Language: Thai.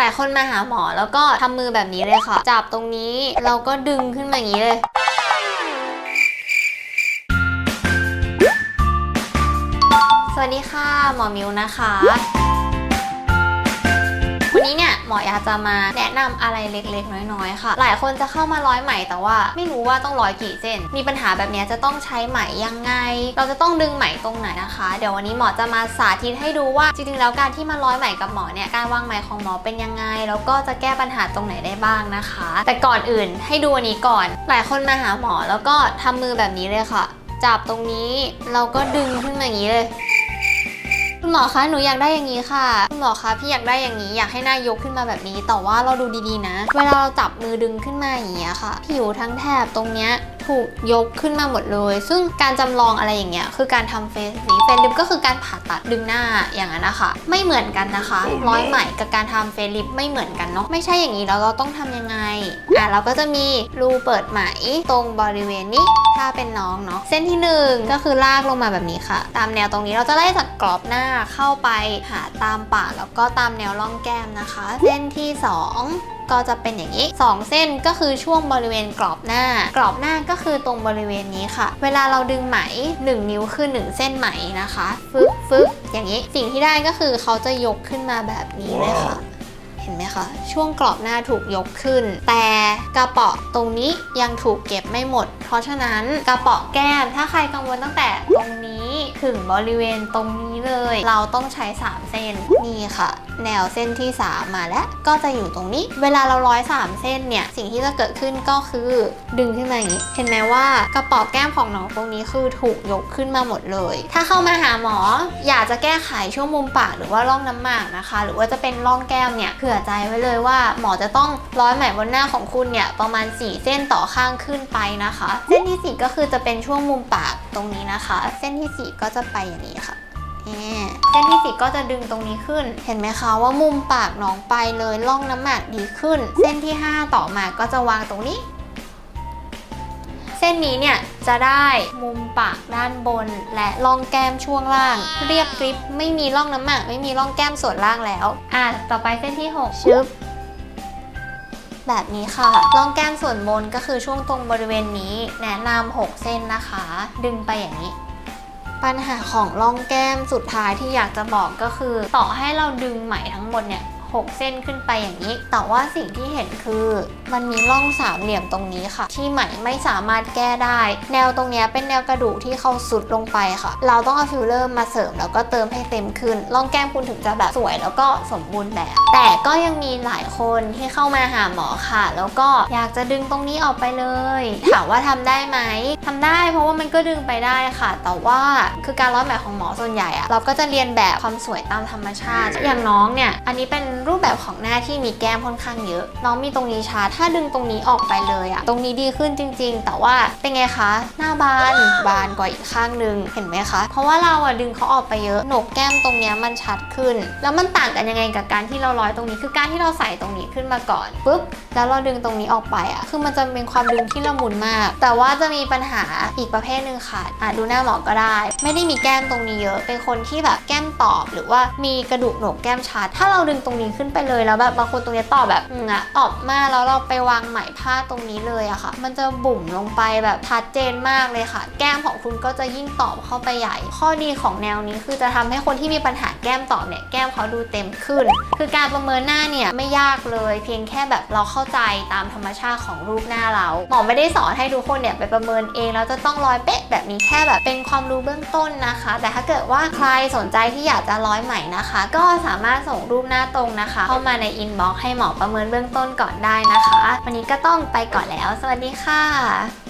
ลายคนมาหาหมอแล้วก็ทำมือแบบนี้เลยค่ะ จับตรงนี้เราก็ดึงขึ้นมาอย่างนี้เลยสวัสดีค่ะ หมอมิวนะคะ วันนี้เนี่ยหมออยากจะมาแนะนำอะไรเล็กๆ น้อยๆ ค่ะ หลายคนจะเข้ามาร้อยไหมแต่ว่าไม่รู้ว่าต้องร้อยกี่เส้น มีปัญหาแบบนี้จะต้องใช้ไหมยังไง เราจะต้องดึงไหมตรงไหนนะคะ เดี๋ยววันนี้หมอจะมาสาธิตให้ดูว่าจริงๆแล้วการที่มาร้อยไหมกับหมอเนี่ยการวางไหมของหมอเป็นยังไง แล้วก็จะแก้ปัญหาตรงไหนได้บ้างนะคะ แต่ก่อนอื่นให้ดูอันนี้ก่อน หลายคนมาหาหมอแล้วก็ทำมือแบบนี้เลยค่ะ จับตรงนี้เราก็ดึงขึ้นมาอย่างนี้เลย คุณหมอคะหนูอยากได้อย่างนี้ค่ะ คุณหมอคะพี่อยากได้อย่างนี้อยากให้หน้ายกขึ้นมาแบบนี้ แต่ว่าเราดูดีๆนะ เวลาเราจับมือดึงขึ้นมาอย่างเงี้ยค่ะ ผิวทั้งแถบตรงเนี้ย ถูกยกขึ้นมาหมดเลย ซึ่งการจำลองอะไรอย่างเงี้ยคือการทำเฟซลิฟเฟซลิฟก็คือการผ่าตัดดึงหน้าอย่างนั้นนะคะ ไม่เหมือนกันนะคะ ร้อยไหมกับการทำเฟซลิฟไม่เหมือนกันเนาะไม่ใช่อย่างนี้แล้วเราต้องทำยังไงอะเราก็จะมีรูเปิดไหมตรงบริเวณนี้ถ้าเป็นน้องเนาะเส้นที่หนึ่งก็คือลากลงมาแบบนี้ค่ะ ตามแนวตรงนี้เราจะไล่จากกรอบหน้าเข้าไปหาตามปากแล้วก็ตามแนวร่องแก้มนะคะ เส้นที่สอง ก็จะเป็นอย่างนี้ 2 เส้นก็คือช่วงบริเวณกรอบหน้า กรอบหน้าก็คือตรงบริเวณนี้ค่ะ เวลาเราดึงไหม 1 นิ้วคือ 1 เส้นไหมนะคะฟึบฟึบอย่างนี้สิ่งที่ได้ก็คือเขาจะยกขึ้นมาแบบนี้เลยค่ะเห็นไหมคะ ช่วงกรอบหน้าถูกยกขึ้น แต่กระเปาะตรงนี้ยังถูกเก็บไม่หมด เพราะฉะนั้นกระเปาะแก้มถ้าใครกังวลตั้งแต่ตรงนี้ ถึงบริเวณตรงนี้เลย เราต้องใช้ 3 เส้นนี่ค่ะ แนวเส้นที่ 3 มาแล้วก็จะอยู่ตรงนี้ เวลาเราร้อย3เส้นเนี่ย สิ่งที่จะเกิดขึ้นก็คือดึงขึ้นมาอย่างนี้ เห็นไหมว่ากระป๋อแก้มของน้องตรงนี้คือถูกยกขึ้นมาหมดเลย ถ้าเข้ามาหาหมออยากจะแก้ไขช่วงมุมปากหรือว่าร่องน้ำหมากนะคะ หรือว่าจะเป็นร่องแก้มเนี่ยเผื่อใจไว้เลยว่าหมอจะต้องร้อยไหมบนหน้าของคุณเนี่ยประมาณ 4 เส้นต่อข้างขึ้นไปนะคะ เส้นที่ 4 ก็คือจะเป็นช่วงมุมปากตรงนี้นะคะ เส้นทีสี่4 ก็จะไปอย่างนี้ค่ะแน่เส้นที่สี่ก็จะดึงตรงนี้ขึ้น เห็นไหมคะว่ามุมปากน้องไปเลยล่องน้ำหมากดีขึ้น เส้นที่ 5 ต่อมาก็จะวางตรงนี้ เส้นนี้เนี่ยจะได้มุมปากด้านบน และร่องแก้มช่วงล่าง เรียบกริบไม่มีร่องน้ำหมากไม่มีร่องแก้มส่วนล่างแล้ว อะต่อไปเส้นที่ 6 ชึบแบบนี้ค่ะร่องแก้มส่วนบนก็คือช่วงตรงบริเวณนี้ แนะนำ6เส้นนะคะ ดึงไปอย่างนี้ปัญหาของร่องแก้มสุดท้ายที่อยากจะบอกก็คือ ต่อให้เราดึงไหมทั้งหมดเนี่ย 6 เส้นขึ้นไปอย่างนี้ แต่ว่าสิ่งที่เห็นคือมันมีร่องสามเหลี่ยมตรงนี้ค่ะ ที่ไหมไม่สามารถแก้ได้ แนวตรงนี้เป็นแนวกระดูกที่เขาสุดลงไปค่ะ เราต้องเอาฟิลเลอร์มาเสริมแล้วก็เติมให้เต็มขึ้นร่องแก้มคุณถึงจะแบบสวยแล้วก็สมบูรณ์แบบ แต่ก็ยังมีหลายคนที่เข้ามาหาหมอค่ะ แล้วก็อยากจะดึงตรงนี้ออกไปเลย ถามว่าทำได้ไหมทำได้เพราะว่ามันก็ดึงไปได้ค่ะ แต่ว่าคือการร้อยไหมของหมอส่วนใหญ่อะเราก็จะเรียนแบบความสวยตามธรรมชาติ อย่างน้องเนี่ย อันนี้เป็นรูปแบบของหน้าที่มีแก้มค่อนข้างเยอะ น้องมีตรงนี้ชัดถ้าดึงตรงนี้ออกไปเลยอะตรงนี้ดีขึ้นจริง ๆ แต่ว่าเป็นไงคะ หน้าบานบานกว่าอีกข้างหนึ่งเห็นไหมคะ เพราะว่าเราอะดึงเขาออกไปเยอะโหนกแก้มตรงนี้มันชัดขึ้น แล้วมันต่างกันยังไงกับการที่เราร้อยตรงนี้คือการที่เราใส่ตรงนี้ขึ้นมาก่อนปุ๊บแล้วเราดึงตรงนี้ออกไปอะคือมันจะเป็นความดึงที่ละมุนมาก แต่ว่าจะมีปัญหาอีกประเภทหนึ่งค่ะอะดูหน้าหมอก็ได้ ไม่ได้มีแก้มตรงนี้เยอะเป็นคนที่แบบแก้มตอบ หรือว่ามีกระดูกโหนกแก้มชัด ถ้าเราดึงตรงนี้ขึ้นไปเลยแล้วแบบบางคนตรงนี้ตอบแบบอืมอะออกมาแล้วเราไปวางไหมผ้าตรงนี้เลยอะค่ะ มันจะบุ๋มลงไปแบบชัดเจนมากเลยค่ะ แก้มของคุณก็จะยิ่งตอบเข้าไปใหญ่ ข้อดีของแนวนี้คือจะทำให้คนที่มีปัญหาแก้มตอบเนี่ยแก้มเขาดูเต็มขึ้น คือการประเมินหน้าเนี่ยไม่ยากเลย เพียงแค่แบบเราเข้าใจตามธรรมชาติของรูปหน้าเราหมอไม่ได้สอนให้ทุกคนเนี่ยไปประเมินเองแล้วจะต้องร้อยเป๊ะแบบนี้แค่แบบเป็นความรู้เบื้องต้นนะคะ แต่ถ้าเกิดว่าใครสนใจที่อยากจะร้อยใหม่นะคะ ก็สามารถส่งรูปหน้าตรงนะคะ เข้ามาในอินบ็อกซ์ให้หมอประเมินเบื้องต้นก่อนได้นะคะ วันนี้ก็ต้องไปก่อนแล้ว สวัสดีค่ะ